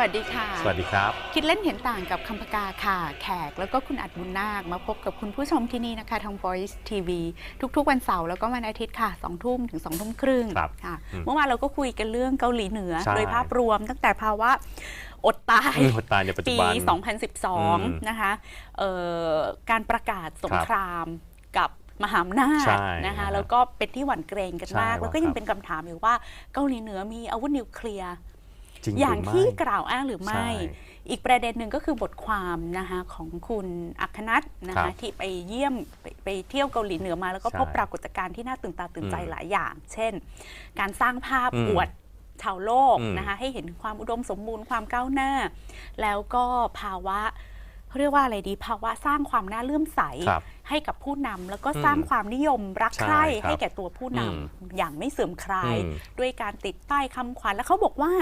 วัสดีค่ะ สวัสดีครับ คิดเล่นเห็นต่างกับคำปากาค่ะ แขกแล้วก็คุณอัดบุญนาค มาพบกับคุณผู้ชมที่นี่นะคะทาง Voice TV ทุกๆ วันเสาร์แล้วก็วันอาทิตย์ค่ะ2ทุ่มถึง2ทุ่มครึ่งครับค่ะอืมเมื่อวานเราก็คุยกันเรื่องเกาหลีเหนือใช่โดยภาพรวมตั้งแต่ภาวะอดตายอืมคนตายในปัจจุปีบันม2012 นะคะเอ่อการประกาศสงครามกับมหาอำนาจใช่นะคะนะฮะแล้วก็เป็นที่หวั่นเกรงกันใช่มาก แล้วก็ว่ายัยังเป็นคำถามอยู่ว่าเกาหลีเหนือมีอาวุธนิวเคลียร์ จริงหอย่างรือไม่ที่กล่าวอ้างหรือไม่ใช่อีกประเด็นหนึ่งก็คือบทความนะคะของคุณอัครนัทนะครัคะบที่ไปเยี่ยมไปไปเที่ยวเกาหลีเหนือมา แล้วก็ใช่พบปรากฏการณ์ที่น่าตื่นตาตื่นใจอืมหลายอย่าง เช่น การสร้างภาพอืมอวดชาวโลกอืมนะคะให้เห็นถึงความอุดมสมบูรณ์ความก้าวหน้า แล้วก็ภาวะเขาเรียกว่าอะไรดีภาวะสร้างความน่าเลื่อมใสครับให้กับผู้นำแล้วก็อืมสร้างความนิยมรักใช่ใคร่ครับให้แก่ตัวผู้นำอืมอย่างไม่เสื่อมคลายอืมด้วยการติดป้ายคำขวัญแล้วเขาบอกว่า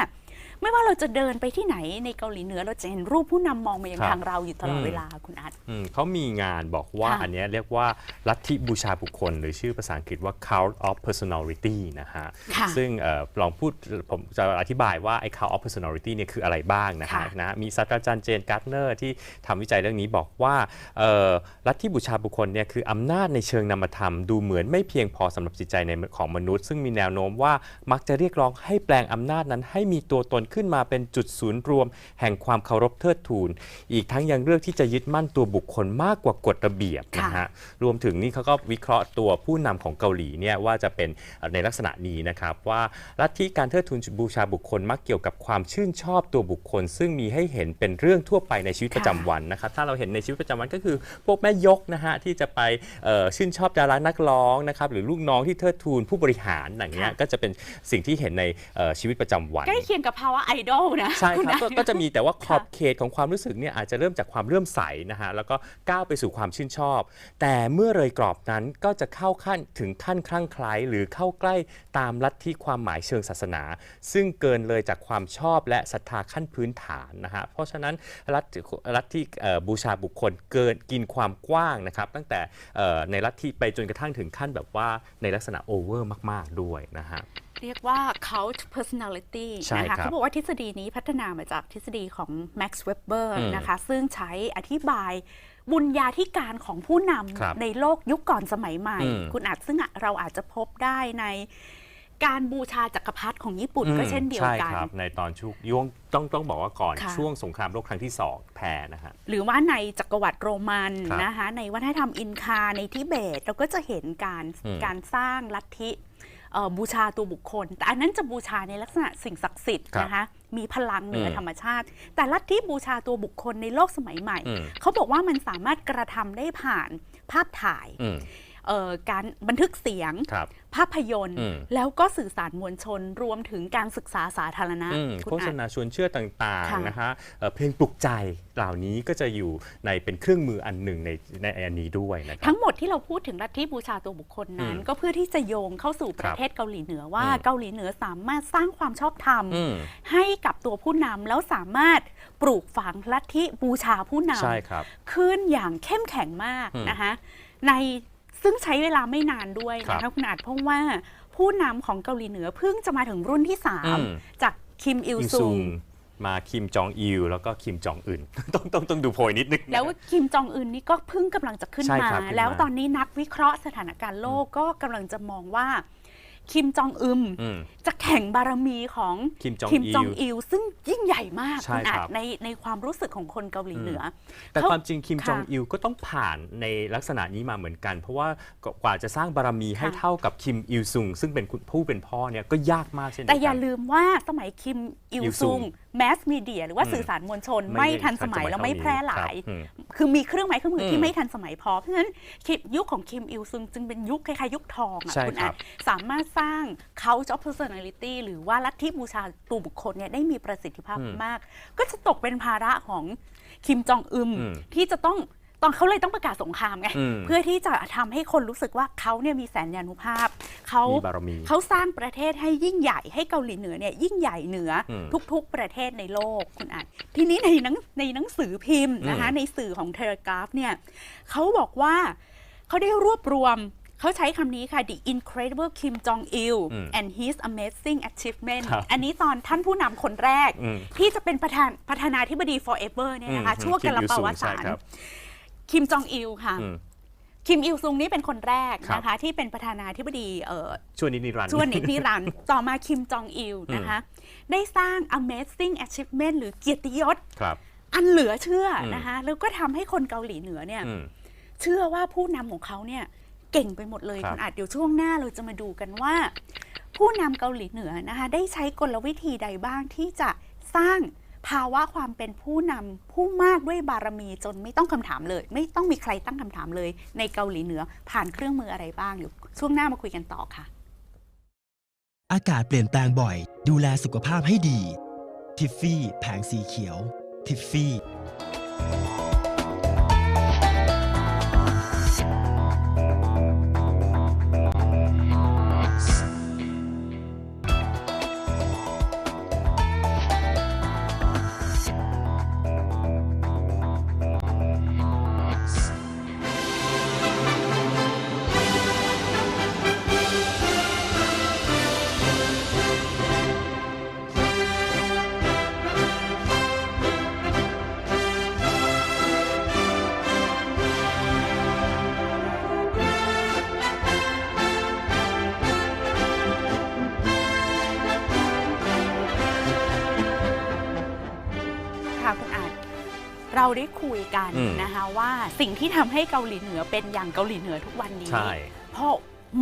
ไม่ว่าเราจะเดินไปที่ไหนในเกาหลีเหนือเราจะเห็นรูปผู้นำมองมายังครับ ทางเราอยู่ตลอดอืมเวลาคุณอัด อืมเขามีงานบอกว่าค่ะ อันเนี้ยเรียกว่าลัทธิบูชาบุคคล หรือชื่อภาษาอังกฤษว่า cult of personality นะฮะ ค่ะ ซึ่งเอ่อลองพูดผมจะอธิบายว่าไอ้ cult of personality เนี่ยคืออะไรบ้างนะฮะค่ะนะมีศาสตราจารย์เจนการ์ดเนอร์ที่ทำวิจัยเรื่องนี้บอกว่าเอ่อลัทธิบูชาบุคคลเนี่ยคืออำนาจในเชิงนามธรรมดูเหมือนไม่เพียงพอสำหรับจิตใจในของมนุษย์ ซึ่งมีแนวโน้มว่ามักจะเรียกร้องให้แปลงอำนาจนั้นให้มีตัวตนขึ้นมาเป็นจุดศูนย์รวม แห่งความเคารพเทิดทูน อีกทั้งยังเลือกที่จะยึดมั่นตัวบุคคลมากกว่ากฎระเบียบค่ะนะฮะรวมถึงนี่เขาก็วิเคราะห์ตัวผู้นำของเกาหลีเนี่ยว่าจะเป็นในลักษณะนี้นะครับว่าลัทธิการเทิดทูนบูชาบุคคลมักเกี่ยวกับความชื่นชอบตัวบุคคล ซึ่งมีให้เห็นเป็นเรื่องทั่วไปในชีวิตประจำวันนะครับถ้าเราเห็นในชีวิตประจำวันก็คือพวกแม่ยกนะฮะที่จะไปเอ่อชื่นชอบดารานักร้องนะครับหรือลูกน้องที่เทิดทูนผู้บริหารอย่างเงี้ยค่ะก็จะเป็นสิ่งที่เห็นในเอ่อชีวิตประจำวันใกล้เคียงกับภาวะไอดอลนะใช่คุณครับอัก็ดก็จะมีแต่ว่าขอบเขตของความรู้สึกเนี่ยอาจจะเริ่มจากความเลื่อมใสนะฮะแล้วก็ก้าวไปสู่ความชื่นชอบ แต่เมื่อเลยกรอบนั้นก็จะเข้าขั้นถึงขั้นคลั่งไคล้หรือเข้าใกล้ตามลัทธิความหมายเชิงศาสนา ซึ่งเกินเลยจากความชอบและศรัทธาขั้นพื้นฐานนะฮะเพราะฉะนั้นลัทธิลัทธิเอ่อบูชาบุคคลเกินกินความกว้างนะครับตั้งแต่เอ่อในลัทธิไปจนกระทั่งถึงขั้นแบบว่าในลักษณะโอเวอร์มาก ๆ ด้วยนะฮะ เรียกว่า cult personality ใช่นะคะครับเขาบอกว่าทฤษฎีนี้พัฒนามาจากทฤษฎีของ Max Weber อืมนะคะ ซึ่งใช้อธิบายบุญญาธิการของผู้นครับำในโลกยุคก่อนสมัยใหม่อืมคุณอาจซึ่งเราอาจจะพบได้ในการบูชาจักรพรรดิของญี่ปุ่นก็เช่นเดียวกัน ใช่ครับ ในตอนช่วงย่วงต้องต้องบอกว่าก่อนค่ะช่วงสงครามโลกครั้งที่2แพ้นะฮะ หรือว่าในจักรวรรดิโรมันครับนะคะ ในวัฒนธรรมอินคาในทิเบต เราก็จะเห็นการอืมการสร้างลัทธิเอ่อ บูชาตัวบุคคล แต่อันนั้นจะบูชาในลักษณะสิ่งศักดิ์สิทธิ์ครับนะคะมีพลังเหนืออมธรรมชาติ แต่ลัทธิบูชาตัวบุคคลในโลกสมัยใหม่อืมเขาบอกว่ามันสามารถกระทำได้ผ่านภาพถ่ายอืมเอ่อ การบันทึกเสียงครับภาพยนตร์อืมแล้วก็สื่อสารมวลชนรวมถึงการศึกษาสาธารณะอืมคุณโฆษอาจณาชวนเชื่อต่างค่ะๆนะฮะเอ่อเพลงปลุกใจเหล่านี้ก็จะอยู่ในเป็นเครื่องมืออันหนึ่งในในอันนี้ด้วยนะครัทั้บงหมดที่เราพูดถึงลัทธิบูชาตัวบุคคลนั้นอืมก็เพื่อที่จะโยงเข้าสู่ปคระรับเทศเกาหลีเหนือว่าอืมเกาหลีเหนือสามารถสร้างความชอบธรรมอืมให้กับตัวผู้นำแล้วสามารถปลูกฝังลัทธิบูชาผู้นใช่ครับำขึ้นอย่างเข้มแข็งมากอืมนะคะใน ซึ่งใช้เวลาไม่นานด้วยครันะคะบคุณอาจเพราะว่าผู้นำของเกาหลีเหนือเพิ่งจะมาถึงรุ่นที่อืม3จากคิมอิลอิลซุซุงงมาคิมจองอิลแล้วก็คิมจองอึนต้องต้องต้องดูโพยนิดนึงนะแล้วคิมจองอึนนี่ก็เพิ่งกำลังจะขึ้นใช่มาครับขึ้นมา แล้วตอนนี้นักวิเคราะห์สถานการณ์โลกก็กำลังจะมองว่า คิมจองอึมอืม จะแข่งบารมีของคิมจองคิมอิลจองอิลซึ่งยิ่งใหญ่มากใช่คุณอาจครับในในความรู้สึกของคนเกาหลีเหนืออแต่เขาความจริงคิมค่ะจองอิลก็ต้องผ่านในลักษณะนี้มาเหมือนกัน เพราะว่ากว่าจะสร้างบารมีให้ค่ะ เท่ากับคิมอิลซุงซึ่งเป็นคุณผู้เป็นพ่อเนี่ยก็ยากมากเช่นเดียวแต่กันอย่าลืมว่าสมัยคิมอิลอิลซุซุงง แมสมีเดียหรือว่าอืมสื่อสารมวลชนไม่ไม่ได้ทันสมัยทันสมัยแล้วไม่เท่านี้แพร่หลายครับอืมคือมีเครื่องไม้เครื่องมืออมที่ไม่ทันสมัยพอ เพราะฉะนั้นคิมยุคของคิมอิลซุงจึงเป็นยุคคล้ายๆยุคทองอะใช่คุณครัอาบสามารถสร้าง cult of personality หรือว่าลัทธิบูชาตัวบุคคลเนี่ยได้มีประสิทธิภาพอืมมาก ก็จะตกเป็นภาระของคิมจองอึมอืมที่จะต้อง ตอนเขาเลยต้องประกาศสงครามไงอืมเพื่อที่จะทำให้คนรู้สึกว่าเขาเนี่ยมีแสนยานุภาพเขามีบารมีเขาสร้างประเทศให้ยิ่งใหญ่ให้เกาหลีเหนือเนี่ยยิ่งใหญ่เหนืออมทุก ๆ ประเทศในโลกคุณอ่านทีนี้ในหนังในหนังสือพิมพ์นะคะอืมในสื่อของเทเลกราฟเนี่ยเขาบอกว่าเขาได้รวบรวมเขาใช้คำนี้ค่ะ the incredible Kim Jong Il อืม and his amazing achievement ครับอันนี้ตอนท่านผู้นำคนแรกอืมที่จะเป็นประธานประธานาธิบดี forever เนี่ยนะคะอืมชั่วกาลคิมอิลปซุงวสาใช่ร ครับคิมจองอิลค่ะ อืม คิมอิลซุงนี่เป็นคนแรกครับ นะคะ ที่เป็นประธานาธิบดีเอ่อช่วงนี้นิรันดร์ช่วงนินิรันดร์ ต่อมาคิมจองอิลนะคะ ได้สร้าง amazing achievement หรือเกียรติยศ ครับอันเหลือเชื่ออมนะคะ แล้วก็ทำให้คนเกาหลีเหนือเนี่ย อืม เชื่อว่าผู้นำของเขาเนี่ยเก่งไปหมดเลยครับ คุณอาจเดี๋ยวช่วงหน้าเราจะมาดูกันว่า ผู้นำเกาหลีเหนือนะคะ ได้ใช้กลวิธีใดบ้างที่จะสร้าง ภาวะความเป็นผู้นำผู้มากด้วยบารมีจนไม่ต้องคำถามเลย ไม่ต้องมีใครตั้งคำถามเลย ในเกาหลีเหนือผ่านเครื่องมืออะไรบ้างเดี๋ยวช่วงหน้ามาคุยกันต่อค่ะ อากาศเปลี่ยนแปลงบ่อย ดูแลสุขภาพให้ดีทิฟฟี่แผงสีเขียวทิฟฟี่ ได้คุยกันอืม นะคะว่าสิ่งที่ทำให้เกาหลีเหนือเป็นอย่างเกาหลีเหนือทุกวันนี้ ใช่เพราะ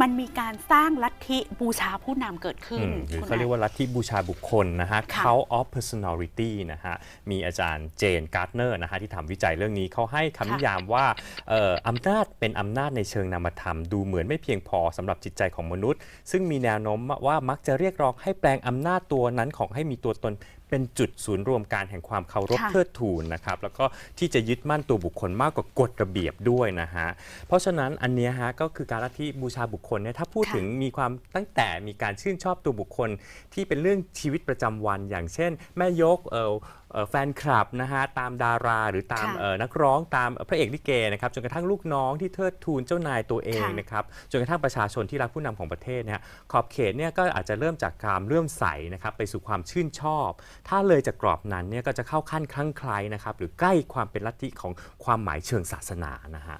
มันมีการสร้างลัทธิบูชาผู้นำเกิดขึ้นอืมหรือคุณเขาเรียกว่าลัทธิบูชาบุคคลนะฮะ ค่ะ Cult of Personality นะฮะ มีอาจารย์เจนการ์ดเนอร์นะฮะ ที่ทำวิจัยเรื่องนี้เขาให้คำนิยามว่าเอ่ออำนาจเป็นอำนาจในเชิงนามธรรม ดูเหมือนไม่เพียงพอสำหรับจิตใจของมนุษย์ ซึ่งมีแนวโน้มว่ามักจะเรียกร้องให้แปลงอำนาจตัวนั้นของให้มีตัวตน เป็นจุดศูนย์รวมการแห่งความเคารพค่ะ เทิดทูนนะครับ แล้วก็ที่จะยึดมั่นตัวบุคคลมากกว่ากฎระเบียบด้วยนะฮะ เพราะฉะนั้นอันเนี้ยฮะก็คือการลัทธิบูชาบุคคลเนี่ยถ้าพูดค่ะ ถึงมีความตั้งแต่มีการชื่นชอบตัวบุคคลที่เป็นเรื่องชีวิตประจำวัน อย่างเช่น แม่ยกเอ่อเอ่อ แฟนคลับนะฮะตามดาราหรือตามค่ะเอ่อนักร้องตามพระเอกลิเกนะครับจนกระทั่งลูกน้องที่เทิดทูนเจ้านายตัวเองค่ะนะครับจนกระทั่งประชาชนที่รักผู้นำของประเทศเนี่ยขอบเขตเนี่ยก็อาจจะเริ่มจากความเลื่อมใสนะครับไปสู่ความชื่นชอบ ถ้าเลยจากกรอบนั้นเนี่ยก็จะเข้าขั้นคลั่งไคล้นะครับหรือใกล้ความเป็นลัทธิของความหมายเชิงศาสนานะฮะ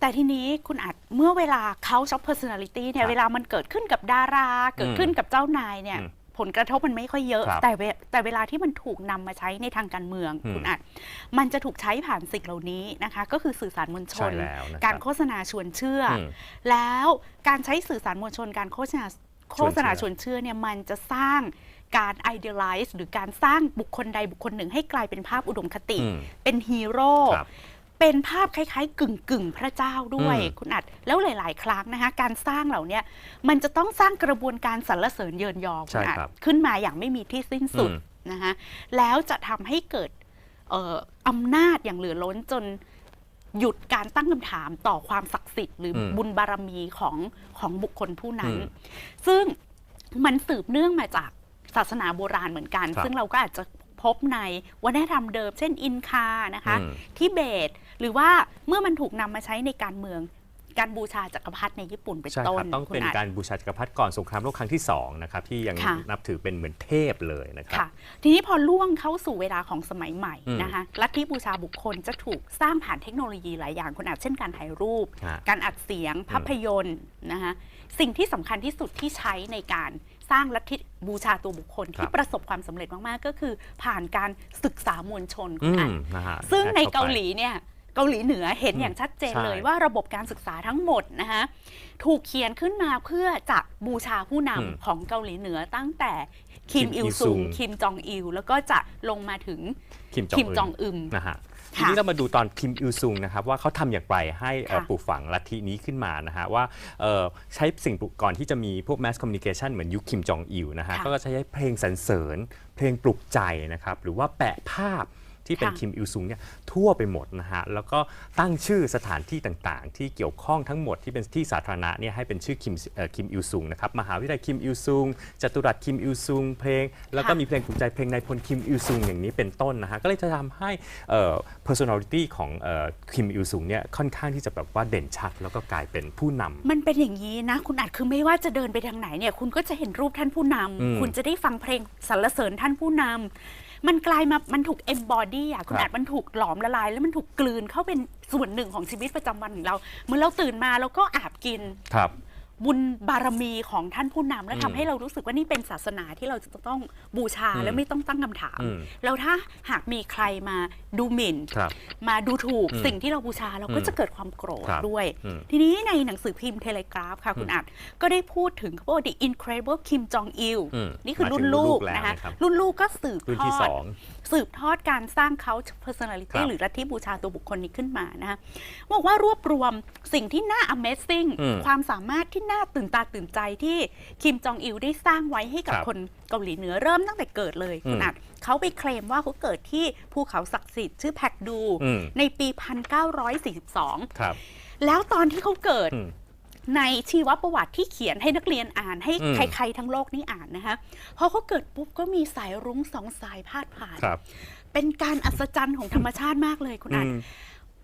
แต่ทีนี้คุณอาจเมื่อเวลาเขาช็อป personality เนี่คยรับเวลามันเกิดขึ้นกับดารา เกิดขึ้นกับเจ้านายเนี่ยอืม ผลกระทบมันไม่ค่อยเยอะครับแต่เวแต่เวลาที่มันถูกนำมาใช้ในทางการเมืองอืมคุณอาจมันจะถูกใช้ผ่านสิ่งเหล่านี้นะคะ ก็คือสื่อสารมวลชใช่นแล้วนะครับการโฆษณาชวนเชื่ออมแล้วการใช้สื่อสารมวลชน การโฆษณาโฆษณาชวนเชื่อเนี่ยมันจะสร้างการ idealize หรือการสร้างบุคคลใดบุคคลหนึ่งให้กลายเป็นภาพอุดมคติอืมเป็นฮีโร่ครับ เป็นภาพคล้ายๆ กึ่งกึ่งๆพระเจ้าด้วยอืมคุณอัดแล้วหลาย ๆ ครั้งนะคะ การสร้างเหล่าเนี้ยมันจะต้องสร้างกระบวนการสรรเสริญเยินยอคุใช่ณอัดครับขึ้นมาอย่างไม่มีที่สิ้นสุดอืมนะคะแล้วจะทำให้เกิดเอ่ออำนาจอย่างเหลือล้นจนหยุดการตั้งคำถามต่อความศักดิ์สิทธิ์หรืออมบุญบารมีของของบุคคลผู้นั้นอืมซึ่งมันสืบเนื่องมาจากศาสนาโบราณเหมือนกันครับซึ่งเราก็อาจจะพบในวัฒนธรรมเดิม เช่นอินคานะคะอืมทิเบต หรือว่าเมื่อมันถูกนำมาใช้ในการเมืองการบูชาจักรพรรดิในญี่ปุ่นเป็นใช่ต้คนรับต้องเป็นคุณอาจการบูชาจักรพรรดิก่อนสงครามโลกครั้งที่สองนะครับที่ยังค่ะนับถือเป็นเหมือนเทพเลยนะครับค่ะทีนี้พอล่วงเข้าสู่เวลาของสมัยใหม่อืมนะคะลัทธิบูชาบุคคลจะถูกสร้างผ่านเทคโนโลยีหลายอย่างคุณอาจเช่นการถ่ายรูปฮะการอัดเสียงภาพยนตร์นะคะสิ่งที่สำคัญที่สุดที่ใช้ในการสร้างลัทธิบูชาตัวบุคคลคที่รับประสบความสำเร็จมากๆ ก็คือผ่านการศึกษามวลชนคุอืณอาจมนะฮะซึ่งในแอดข้เกาไปหลีเนี่ย เกาหลีเหนือเห็นอืมอย่างชัดเจนใช่เลยว่าระบบการศึกษาทั้งหมดนะคะถูกเขียนขึ้นมาเพื่อจะบูชาผู้นำของเกาหลีเหนือตั้งแต่คิมคิมอิลอิลซุซุงงคิมจองอิลแล้วก็จะลงมาถึงคิมจองคิมอึนจองอึมนะฮะค่ะทีนี้เรามาดูตอนคิมอิลซุงนะครับว่าเขาทำอย่างไรให้เอ่อค่ะปลูกฝังลัทธินี้ขึ้นมานะฮะว่าเอ่อใช้สิ่งปลูกก่อนที่จะมีพวก mass communication เหมือนยุคคิมจองอิลนะฮะค่ะก็จะใช้เพลงสรรเสริญ เพลงปลุกใจนะครับหรือว่าแปะภาพ ที่เป็นค่ะ คิมอิลซุงเนี่ยทั่วไปหมดนะฮะแล้วก็ตั้งชื่อสถานที่ต่างๆ ที่เกี่ยวข้องทั้งหมดที่เป็นที่สาธารณะเนี่ยให้เป็นชื่อคิมเอ่อคิมอิลซุงนะครับมหาวิทยาลัยคิมอิลซุงจตุรัสคิมอิลซุงเพลง แล้วก็ค่ะมีเพลงถูกใจเพลงนายพลคิมอิลซุงอย่างนี้เป็นต้นนะฮะก็เลยจะทำให้เอ่อ personality ของเอ่อคิมอิลซุงเนี่ยค่อนข้างที่จะแบบว่าเด่นชัด แล้วก็กลายเป็นผู้นำ มันเป็นอย่างนี้นะ คุณอาจคือไม่ว่าจะเดินไปทางไหนเนี่ย คุณก็จะเห็นรูปท่านผู้นำอืมคุณจะได้ฟังเพลงสรรเสริญท่านผู้นำ มันกลายมา มันถูก embody อะคุณครับ อาจมันถูกหลอมละลาย แล้วมันถูกกลืนเข้าเป็นส่วนหนึ่งของชีวิตประจำวันของเราเมื่อเราตื่นมาเราก็อาบกิน ครับ บุญบารมีของท่านผู้นำและอืมทำให้เรารู้สึกว่านี่เป็นศาสนาที่เราจะต้องบูชาอืมและไม่ต้องตั้งคำถาม อืมแล้วถ้าหากมีใครมาดูหมิ่น ครับ มาดูถูกอืมสิ่งที่เราบูชาเราก็อืมจะเกิดความโกรธครับด้วย อืมทีนี้ในหนังสือพิมพ์เทเลกราฟค่ะ คุณอัดก็ได้พูดถึงเขาบอกว่า The Incredible Kim Jong Il อืมนี่คือมาถึรุ่งนลูกรุ่นลูกแล้วนะคะนะครับรุ่นลูกก็สืบรุ่นทที่อสดอง สืบทอดการสร้างเขา personality ครับหรือลัทธิบูชาตัวบุคคลนี้ขึ้นมานะคะบอกว่ารวบรวมสิ่งที่น่า amazing อืมความสามารถที่น่าตื่นตาตื่นใจที่คิมจองอิลได้สร้างไว้ให้กับครับคนเกาหลีเหนือเริ่มตั้งแต่เกิดเลยคุณอืมอัดเขาไปเคลมว่าเขาเกิดที่ภูเขาศักดิ์สิทธิ์ชื่อแพกดูอืมในปี 1942ครับแล้วตอนที่เขาเกิดอืม ในชีวประวัติที่เขียนให้นักเรียนอ่านให้อืมใครๆทั้งโลกนี่อ่านนะคะพอเขาเกิดปุ๊บก็มีสายรุ้งสองสายพาดผ่านครับเป็นการอัศจรรย์ของธรรมชาติมากเลยคุณอัดอืม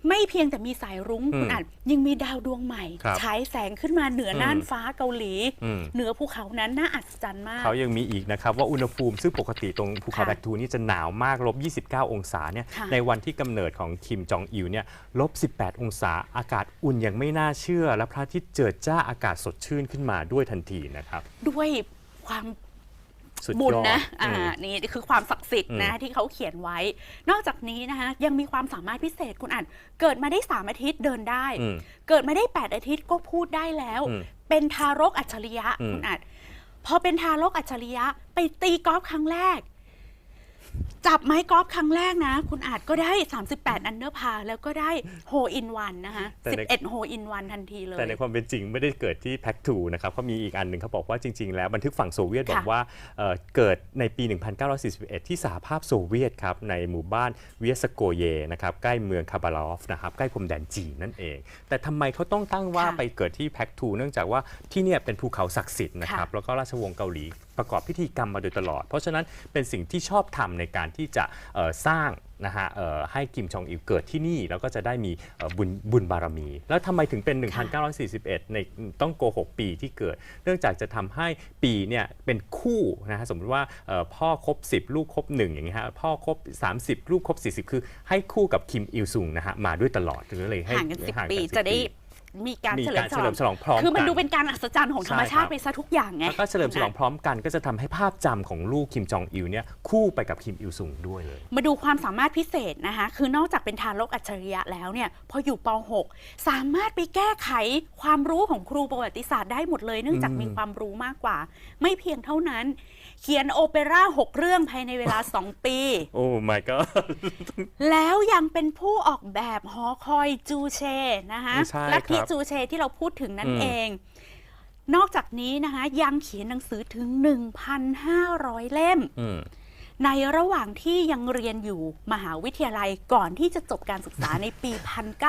ไม่เพียงแต่มีสายรุ้งอืมคุณอัดยังมีดาวดวงใหม่ครับฉายแสงขึ้นมาเหนือน่านฟ้าเกาหลี อืม เหนือภูเขานั้นน่าอัศจรรย์มาก เขายังมีอีกนะครับ ว่าอุณหภูมิซึ่งปกติตรงภูเขาค่ะแบกทูนี่จะหนาวมากลบ 29 องศาเนี่ยค่ะในวันที่กำเนิดของคิมจองอิลเนี่ยลบ 18 องศาอากาศอุ่นอย่างไม่น่าเชื่อ และพระอาทิตย์เจิดจ้าอากาศสดชื่นขึ้นมาด้วยทันทีนะครับ ด้วยความ สุดบุญยอดนะอือ่ามนี่คือความศักดิ์สิทธิ์นะอืมที่เขาเขียนไว้ นอกจากนี้นะคะยังมีความสามารถพิเศษคุณอ่าน เกิดมาได้ 3 อาทิตย์เดินได้อืมเกิดมาได้ 8 อาทิตย์ก็พูดได้แล้วอืมเป็นทารกอัจฉริยะอืมคุณอ่านพอเป็นทารกอัจฉริยะไปตีกอล์ฟครั้งแรก จับไม้กอล์ฟครั้งแรกนะ คุณอาจก็ได้ 38 อันเดอร์พา แล้วก็ได้โฮอินวันนะคะแต่ใน 11โฮอินวันทันทีเลย แต่ในความเป็นจริงไม่ได้เกิดที่แพ็กทูนะครับเขามีอีกอันหนึ่งเขาบอกว่าจริง ๆ แล้วบันทึกฝั่งโซเวียตบอกค่ะว่าเอ่อเกิดในปี 1941 ที่สหภาพโซเวียตครับ ในหมู่บ้านเวียสโกเยนะครับ ใกล้เมืองคาบาลอฟนะครับ ใกล้พรมแดนจีนนั่นเอง แต่ทำไมเขาต้องตั้งว่าค่ะไปเกิดที่แพ็กทูเนื่องจากว่าที่เนี่ยเป็นภูเขาศักดิ์สิทธิ์นะครับ ค่ะ แล้วก็ราชวงศ์เกาหลีประกอบพิธีกรรมมาโดยตลอด เพราะฉะนั้นเป็นสิ่งที่ชอบทำในการที่จะเอ่อสร้างนะฮะเอ่อให้กิมชองอิลเกิดที่นี่ แล้วก็จะได้มีเอ่อบุญบุญบารมี แล้วทำไมถึงเป็นค่ะ1941 ในต้องโกหกปีที่เกิด เนื่องจากจะทำให้ปีเนี่ยเป็นคู่นะฮะสมมติว่าเอ่อพ่อครบ 10 ลูกครบ1อย่างนี้ฮะพ่อครบ 30 ลูกครบ 40 คือให้คู่กับคิมอิลซุงนะฮะมาด้วยตลอดถึงเลยให้ห่างกันสิบห่างปี10จะได้ มีการมีเฉลิกามรฉเฉลลิองมฉลองพร้อมคือมันกั ดูเป็นการอัศจรรย์ของธรรมชาติใช่ครับ ไปซะทุกอย่างไง แล้วก็เฉลิมฉลองพร้อมกันก็จะทำให้ภาพจำของลูกคิมจองอิลเนี่ยคู่ไปกับคิมอิลซุงด้วยเลย มาดูความสามารถพิเศษนะคะ คือนอกจากเป็นทารกอัจฉริยะแล้วเนี่ย พออยู่ป .6 สามารถไปแก้ไขความรู้ของครูประวัติศาสตร์ได้หมดเลย เนื่องจากอืมมีความรู้มากกว่า ไม่เพียงเท่านั้น เขียนโอเปร่า 6 เรื่องภายในเวลา 2 ปี โอ้ my god แล้วยังเป็นผู้ออกแบบหอคอยจูเชนะคะใช่ลัทธิครับจูเชที่เราพูดถึงนั่นอืมเอง นอกจากนี้นะคะยังเขียนหนังสือถึง 1,500 เล่มอืมในระหว่างที่ยังเรียนอยู่มหาวิทยาลัยก่อนที่จะจบการศึกษาในปี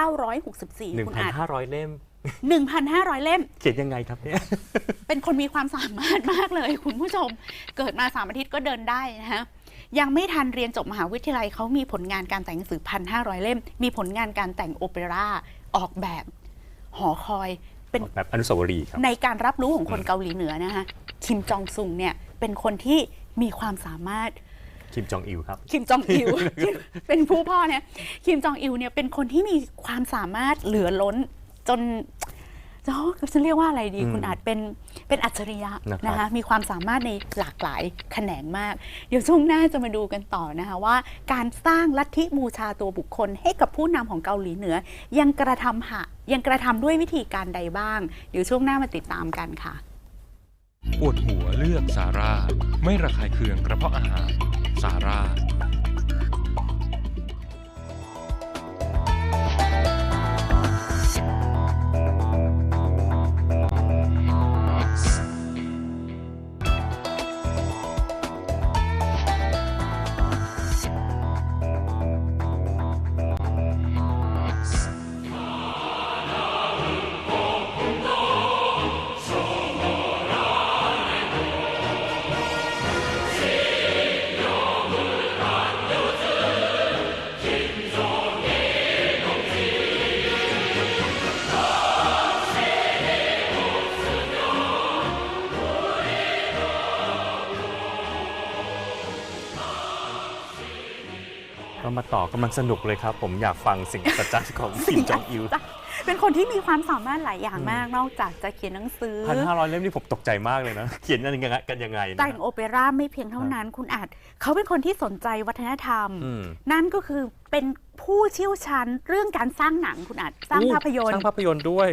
1964 คุณอาจ1,500 เล่ม 1,500 เล่ม เขียนยังไงครับเนี่ย เป็นคนมีความสามารถมากเลยคุณผู้ชม เกิดมาสามอาทิตย์ก็เดินได้นะฮะ ยังไม่ทันเรียนจบมหาวิทยาลัยเขามีผลงานการแต่งหนังสือ 1,500 เล่ม มีผลงานการแต่งโอเปร่าออกแบบ หอคอยเป็นแบบอนุสาวรีย์ครับ ในการรับรู้ของคนอืมเกาหลีเหนือนะคะคิมจองซุงเนี่ยเป็นคนที่มีความสามารถคิมจองอิลครับคิมจองอิลเป็นผู้พ่อเนี่ยคิมจองอิลเนี่ยเป็นคนที่มีความสามารถเหลือล้นจน จะจะเรียกว่าอะไรดีอืมคุณอาจเป็นเป็นอัจฉริยะนะครับนะคะมีความสามารถในหลากหลายแขนงมาก เดี๋ยวช่วงหน้าจะมาดูกันต่อนะคะว่า การสร้างลัทธิบูชาตัวบุคคล ให้กับผู้นำของเกาหลีเหนือ ยังกระทำหะยังกระทำด้วยวิธีการใดบ้าง เดี๋ยวช่วงหน้ามาติดตามกันค่ะปวดหัวเลือกซาร่าไม่ระคายเคืองกระเพาะอาหารซาร่า ต่อกำลังสนุกเลยครับ ผมอยากฟังสิ่งอัศจรรย์ของคิมจองอิลเป็นคนที่มีความสามารถหลายอย่างอืมมากนอกจากจะเขียนหนังสือพันห้าร้อยเล่มนี่ผมตกใจมากเลยนะ เขียนกันยังไงกันยังไงนะแต่งโอเปร่าไม่เพียงเท่านั้นคุณอาจเขาเป็นคนที่สนใจวัฒนธรรมอืมนั่นก็คือเป็นผู้เชี่ยวชาญเรื่องการสร้างหนังคุณอาจสร้างอู้ภาพยนตสร์ร้างภาพยนตร์ด้วย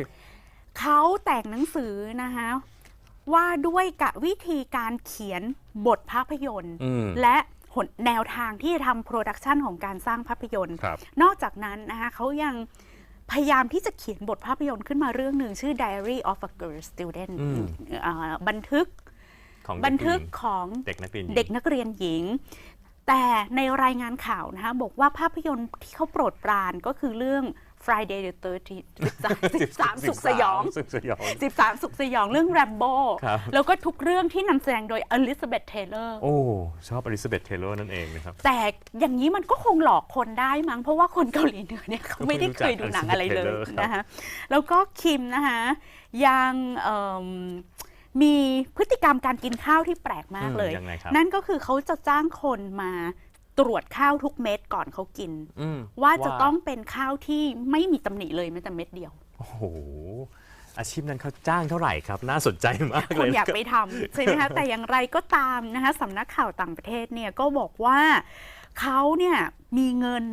เขาแต่งหนังสือนะคะว่าด้วยกะวิธีการเขียนบทภาพยนตร์อืมและหน แนวทางที่จะทำโปรดักชันของการสร้างภาพยนตร์ครับนอกจากนั้นนะคะเขายังพยายามที่จะเขียนบทภาพยนตร์ขึ้นมาเรื่องหนึ่งชื่อ Diary of a Girl Student อืมอ่าบันทึกของเด็กบันทึกผู้หญิงของเด็กนักเรียนหญิงเด็กนักเรียนหญิง แต่ในรายงานข่าวนะคะบอกว่าภาพยนตร์ที่เขาโปรดปรานก็คือเรื่อง Friday the 13 13 สุขสยอง สุขสยอง 13 สุขสยองเรื่องแรมโบ้ครับ แล้วก็ทุกเรื่องที่นำแสดงโดยอลิซาเบธเทเลอร์ โอ้ ชอบอลิซาเบธเทเลอร์นั่นเองนะครับ แต่อย่างนี้มันก็คงหลอกคนได้มั้ง เพราะว่าคนเกาหลีเหนือเนี่ยเขาไม่ได้เคยดูหนังอะไรเลย Elizabeth Taylor ครับนะคะแล้วก็คิมนะคะยังเอิ่มมีพฤติกรรมการกินข้าวที่แปลกมากเลยอืยังไงครับนั่นก็คือเขาจะจ้างคนมา ตรวจข้าวทุกเม็ดก่อนเขากินอืมว่าจะต้องเป็นข้าวที่ไม่มีตำหนิเลยแม้แต่เม็ดเดียว โอ้โห อาชีพนั้นเขาจ้างเท่าไหร่ครับ น่าสนใจมากคเลนยอยากไปทำใช่ไหมคะ แต่อย่างไรก็ตามนะคะสำนักข่าวต่างประเทศเนี่ยก็บอกว่าเขาเนี่ยมีเงิน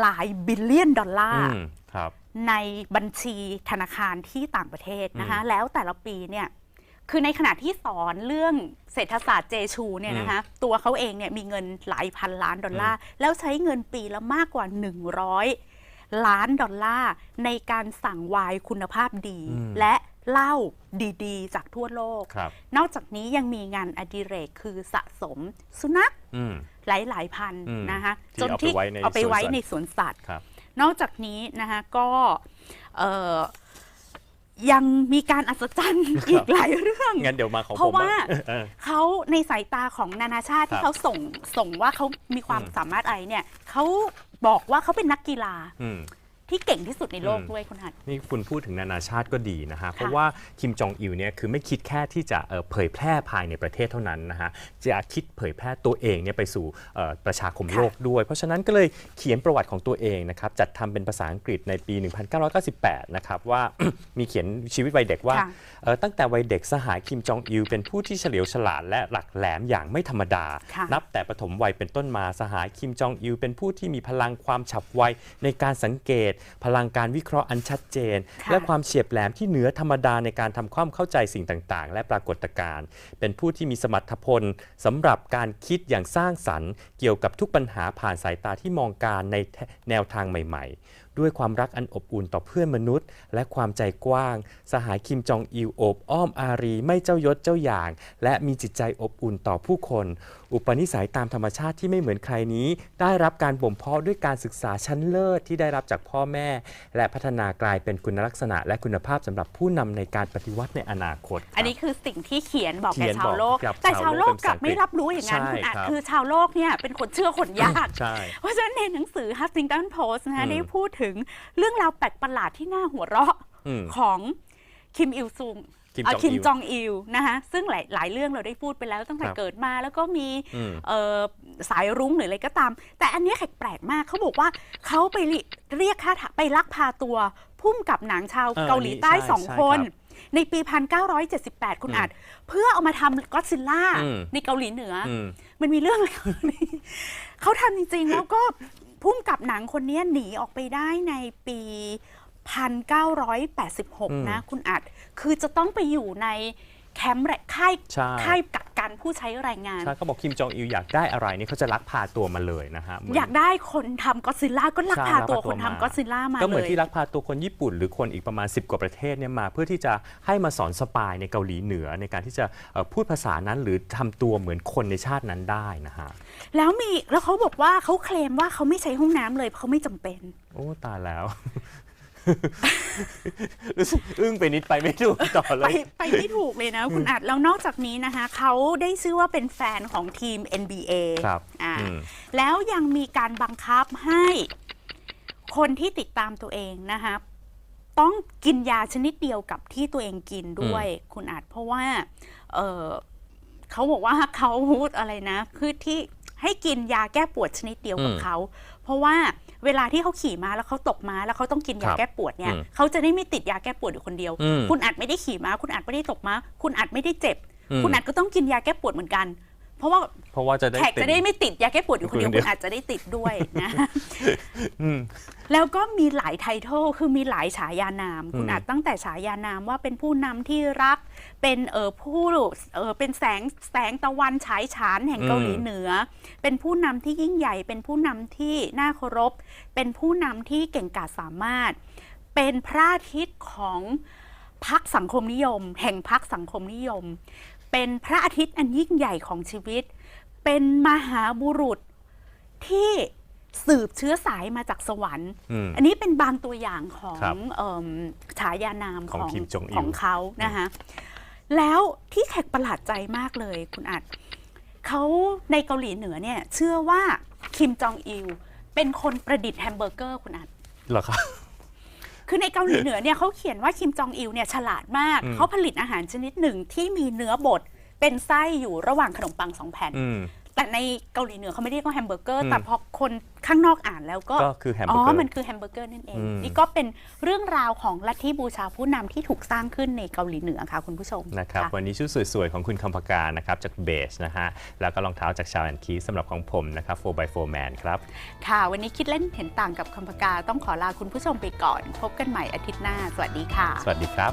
หลายบิลเลียนดอลลาอืร์มครับในบัญชีธนาคารที่ต่างประเทศนะคะแล้วแต่ละปีเนี่ย คือในขณะที่สอนเรื่องเศรษฐศาสตร์เจชูเนี่ยนะคะตัวเขาเองเนี่ยมีเงินหลายพันล้านดอลลาร์แล้วใช้เงินปีละมากกว่า 100 ล้านดอลลาร์ในการสั่งไวน์คุณภาพดีอืมและเหล้าดีๆ จากทั่วโลกครับนอกจากนี้ยังมีงานอดิเรกคือสะสมสุนัขอืมหลายๆพันอืมนะคะที่เอาไปไว้ในเอาไปไว้สวนสัตว์ในสวนสัตว์ครับนอกจากนี้นะคะก็เอ่อ ยังมีการอัศจรรย์อีกหลายเรื่อง งั้นเดี๋ยวมาของเพผมราะว่าบ้งเออเขาในสายตาของนานาชาติครัที่บเขาส่งส่งว่าเขามีความอืมสามารถอะไรเนี่ยเขาบอกว่าเขาเป็นนักกีฬาอืม ที่เก่งที่สุดในโลกอืมด้วยคุณหัด นี่คุณพูดถึงนานาชาติก็ดีนะฮะ เพราะว่าคิมจองอิลเนี่ยคือไม่คิดแค่ที่จะเอ่อเผยแพร่ภายในประเทศเท่านั้นนะฮะ จะคิดเผยแพร่ตัวเองเนี่ยไปสู่เอ่อประชาคมโลกด้วย เพราะฉะนั้นก็เลยเขียนประวัติของตัวเองนะครับ จัดทำเป็นภาษาอังกฤษในปี 1998 นะครับว่ามีเขียนชีวิตวัยเด็กว่าค่ะเอ่อตั้งแต่วัยเด็กสหายคิมจองอิลเป็นผู้ที่เฉลียวฉลาดและหลักแหลมอย่างไม่ธรรมดาค่ะนับแต่ปฐมวัยเป็นต้นมาสหายคิมจองอิลเป็นผู้ที่มีพลังความฉับไวในการสังเกตพลังการวิเคราะห์อันชัดเจนค่ะและความเฉียบแหลมที่เหนือธรรมดาในการทำความเข้าใจสิ่งต่างๆ และปรากฏการณ์ เป็นผู้ที่มีสมรรถพลสำหรับการคิดอย่างสร้างสรรค์ เกี่ยวกับทุกปัญหาผ่านสายตาที่มองการในแนวทางใหม่ ๆด้วยความรักอันอบอุ่นต่อเพื่อนมนุษย์ และความใจกว้าง สหายคิมจองอิลโอบอ้อมอารี ไม่เจ้ายศเจ้าอย่าง และมีจิตใจอบอุ่นต่อผู้คนอุปนิสัยตามธรรมชาติที่ไม่เหมือนใครนี้ ได้รับการบ่มเพาะด้วยการศึกษาชั้นเลิศที่ได้รับจากพ่อแม่ และพัฒนากลายเป็นคุณลักษณะ และคุณภาพสำหรับผู้นำในการปฏิวัติในอนาคต อันนี้คือสิ่งที่เขียนบอกเขีแก่ยนชาวโลกบอกกับแต่ชาชาววโลโลกกกลับเป็นภาษาอังกฤษไม่รับรู้อย่างนั้นใช่คุณอาจครับคือชาวโลกเนี่ยเป็นคนเชื่อคนยากใช่เพราะฉะนั้นในหนังสือ Huffington Post นะอืคะมได้พูดถึงเรื่องราวแปลกประหลาดที่น่าหัวเราะอืมของคิมอิลซุง คิมอะจองคิมอิลจองอิลนะคะซึ่งหลายหลายเรื่องเราได้พูดไปแล้วตั้งแต่ครับเกิดมา แล้วก็มีอืมเอ่อสายรุ้งหรืออะไรก็ตาม แต่อันเนี้ยแปลกมากเขาบอกว่าเขาไปเรีเรียกค่าถ่ายไปลักพาตัวพุ่มกับหนังชาวเออเกาหลีใต้อันนี้ใช่สองใช่คนครับในปี 1978 คุณอืมอาจเพื่อเอามาทำก็ซิล่าอืมในเกาหลีเหนือออืมมันมีเรื่องอะไรนี้เขาทำจริง ๆ แล้วก็พุ่มกับหนังคนเนี้ยหนีออกไปได้ในปี 1986 นะ คุณอาจคือจะต้องไปอยู่ในแคมป์แรค่ายใช่ ค่ายกักกันผู้ใช้แรงงาน ใช่เขาบอกคิมจองอิลอยากได้อะไรนี่เขาจะลักพาตัวมาเลยนะฮะเหมืน อยากได้คนทำก็ซิล่าก็ลักใช่พาตัวลักพาตัวคนทำมาก็ซิล่ามาก็เหมือนเลยที่ลักพาตัวคนญี่ปุ่น หรือคนอีกประมาณ 10 กว่าประเทศเนี่ยมา เพื่อที่จะให้มาสอนสปายในเกาหลีเหนือในการที่จะเอ่อพูดภาษานั้นหรือทำตัวเหมือนคนในชาตินั้นได้นะฮะแล้วมีแล้วเขาบอกว่าเขาเคลมว่าเขาไม่ใช้ห้องน้ำเลยเพราะเขาไม่จำเป็น โอ้ตายแล้ว รู้สึกอึ้งไปนิดไปไม่ถูกต่อเลไปย ไปไม่ถูกเลยนะ คุณอัดแล้วนอกจากนี้นะคะ เขาได้ชื่อว่าเป็นแฟนของทีม NBA ครับอ่าอืม แล้วยังมีการบังคับให้ คนที่ติดตามตัวเองนะคะ ต้องกินยาชนิดเดียวกับที่ตัวเองกินด้วย คุณอาจเพราะว่า เออเขาบอกว่าเขาพูดอะไรนะ คือที่ให้กินยาแก้ปวดชนิดเดียวกับอืม เขา เพราะว่า เวลาที่เขาขี่ม้าแล้วเขาตกม้าแล้วเขาต้องกินยาครับแก้ปวดเนี่ยอืมเขาจะได้ไม่ติดยาแก้ปวดอยู่คนเดียวอืมคุณอาจไม่ได้ขี่ม้า คุณอาจไม่ได้ตกม้า คุณอาจไม่ได้เจ็บอืมคุณอาจก็ต้องกินยาแก้ปวดเหมือนกัน เพราะว่าเพราะว่าจะได้แขกติจะได้ไม่ติดยาแก้ปวดอยู่คนเดียวคนเดียวคุณอาจจะได้ติดด้วยนะอืมแล้วก็มีหลายไททอลคือมีหลายฉายานาม คุณอืมอาจตั้งแต่ฉายานามว่าเป็นผู้นำที่รัก เป็นเออผู้เออเป็นแสงแสงตะวันฉายฉานแห่งเกาหลีเหนือ เป็นผู้นำที่ยิ่งใหญ่ เป็นผู้นำที่น่าเคารพ เป็นผู้นำที่เก่งกาจสามารถ เป็นพระอาทิตย์ของพรรคสังคมนิยม แห่งพรรคสังคมนิยม เป็นพระอาทิตย์อันยิ่งใหญ่ของชีวิต เป็นมหาบุรุษที่สืบเชื้อสายมาจากสวรรค์อืมอันนี้เป็นบางตัวอย่างของครับเอิ่มฉายานามของคิมจงอิลของเขานะคะแล้วที่แขกประหลาดใจมากเลยคุณอัดเขาในเกาหลีเหนือเนี่ย เชื่อว่าคิมจองอิลเป็นคนประดิษฐ์แฮมเบอร์เกอร์คุณอัดเหรอครับ คือในเกาหลีเหนือเนี่ยเขาเขียนว่าคิมจองอิลเนี่ยฉลาดมากอืมเขาผลิตอาหารชนิดหนึ่งที่มีเนื้อบดเป็นไส้อยู่ระหว่างขนมปังสองแผ่นอืม แต่ในเกาหลีเหนือเขาไม่เรียกว่าแฮมเบอร์เกอร์อืมแต่พอคนข้างนอกอ่านแล้วก็ก็คือแฮมเบอ๋อร์เกออร์มันคือแฮมเบอร์เกอร์นั่นเอง อืม นี่ก็เป็นเรื่องราวของลัทธิบูชาผู้นำที่ถูกสร้างขึ้นในเกาหลีเหนือค่ะคุณผู้ชมนะครับค่ะวันนี้ชุดสวยๆ ของคุณคำพกานะครับจากเบสนะฮะแล้วก็รองเท้าจากชาวแอนคีสำหรับของผมนะครับ 4x4 Man ครับ ค่ะ วันนี้คิดเล่นเห็นต่างกับคำพกาต้องขอลาคุณผู้ชมไปก่อน พบกันใหม่อาทิตย์หน้า สวัสดีค่ะ สวัสดีครับ